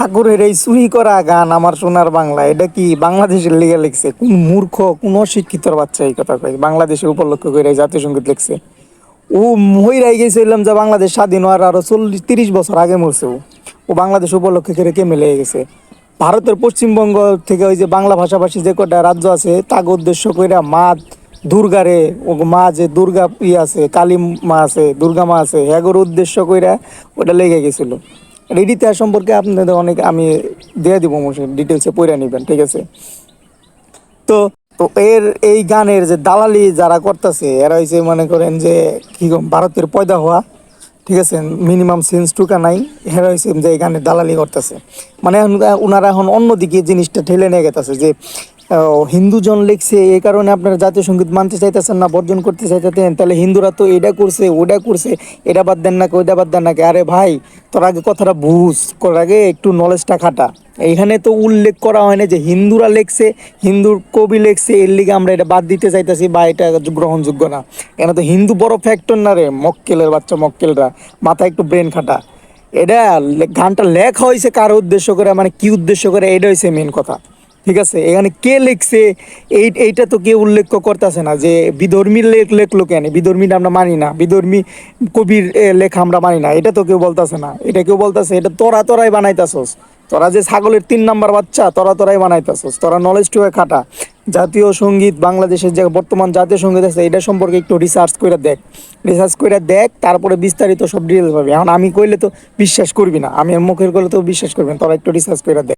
ঠাকুরের এই চুরি করা গান আমার সোনার বাংলা, এটা কি বাংলাদেশের লিগে লিখছে? কোন মূর্খ, কোন অশিক্ষিতর বাচ্চা এই কথা কয়? বাংলাদেশে উপলক্ষ করে জাতীয় সংগীত লিখছে। ও মহিরাই গেছিলাম যে বাংলাদেশ স্বাধীন হওয়ার আরও চল্লিশ, তিরিশ বছর আগে মরছে ও। ও বাংলাদেশ উপলক্ষে করে কেমে লেগে গেছে? ভারতের পশ্চিমবঙ্গ থেকে ওই যে বাংলা ভাষাভাষী যে কটা রাজ্য আছে তাকে উদ্দেশ্য করে মা দুর্গারে, ও মা যে দুর্গা ই আছে, কালী মা আছে, দুর্গা মা আছে এগোর উদ্দেশ্য কইরা ওটা লেগে গেছিল। এর ইতিহাস সম্পর্কে আপনাদের অনেক আমি দিয়ে দিব মশাই ডিটেলসে পড়ে নেবেন, ঠিক আছে? তো তো এর, এই গানের যে দালালি যারা করতেছে, এরা হয়েছে মনে করেন যে কি ভারতের পয়দা হওয়া, ঠিক আছে? মিনিমাম সেন্স টুকা নাই, এরা হয়েছে যে এই গানের দালালি করতেছে। মানে ওনারা এখন অন্যদিকে জিনিসটা ঠেলে নিয়ে গেতেছে যে হিন্দুজন লিখছে এই কারণে আপনারা জাতীয় সংগীত মানতে চাইতেছেন না, বর্জন করতে চাইতেছেন, তাহলে হিন্দুরা তো এটা করছে ওটা করছে, এটা বাদ দেন নাকি ওইটা বাদ দেন নাকি আরে ভাই, তোর আগে কথাটা বুঝ করার আগে একটু নলেজটা খাটা। এইখানে তো উল্লেখ করা হয় না যে হিন্দুরা লেখছে, হিন্দুর কবি লেখছে, এর লিগে আমরা এটা বাদ দিতে চাইতেছি বা এটা গ্রহণযোগ্য না। এখানে তো হিন্দু বড় ফ্যাক্টর না রে, মক্কেলের বাচ্চা, মক্কেলরা, মাথায় একটু ব্রেন খাটা। এটা গানটা লেখা হয়েছে কার উদ্দেশ্য করে মানে কি উদ্দেশ্য করে এটা হয়েছে মেন কথা। ঠিক আছে? এখানে কে লিখছে? এই, এইটা তো কেউ উল্লেখ করতেছে না যে বিধর্মীর লেখ, লেখলো কেন? বিধর্মীটা আমরা মানি না। বিধর্মী কবির লেখা আমরা মানি না। এটা তো কেউ বলতেছে না। এটা কেউ বলতেছে, এটা তোরা তোরাই বানাইতাছস। তোরা যে ছাগলের তিন নাম্বার বাচ্চা, তোরা তোরাই বানাইতাছস। তোরা নলেজ টুয়ে খাটা। জাতীয় সংগীত বাংলাদেশের যে বর্তমান জাতীয় সংগীত আছে, এটা সম্পর্কে একটু রিসার্চ করে দেখ। রিসার্চ করে দেখ, তারপরে বিস্তারিত সব ডিটেলস পাবি। এখন আমি কইলে তো বিশ্বাস করবি না। আমি মুখের করলে তো বিশ্বাস করবি না। তোরা একটু রিসার্চ করে দেখ।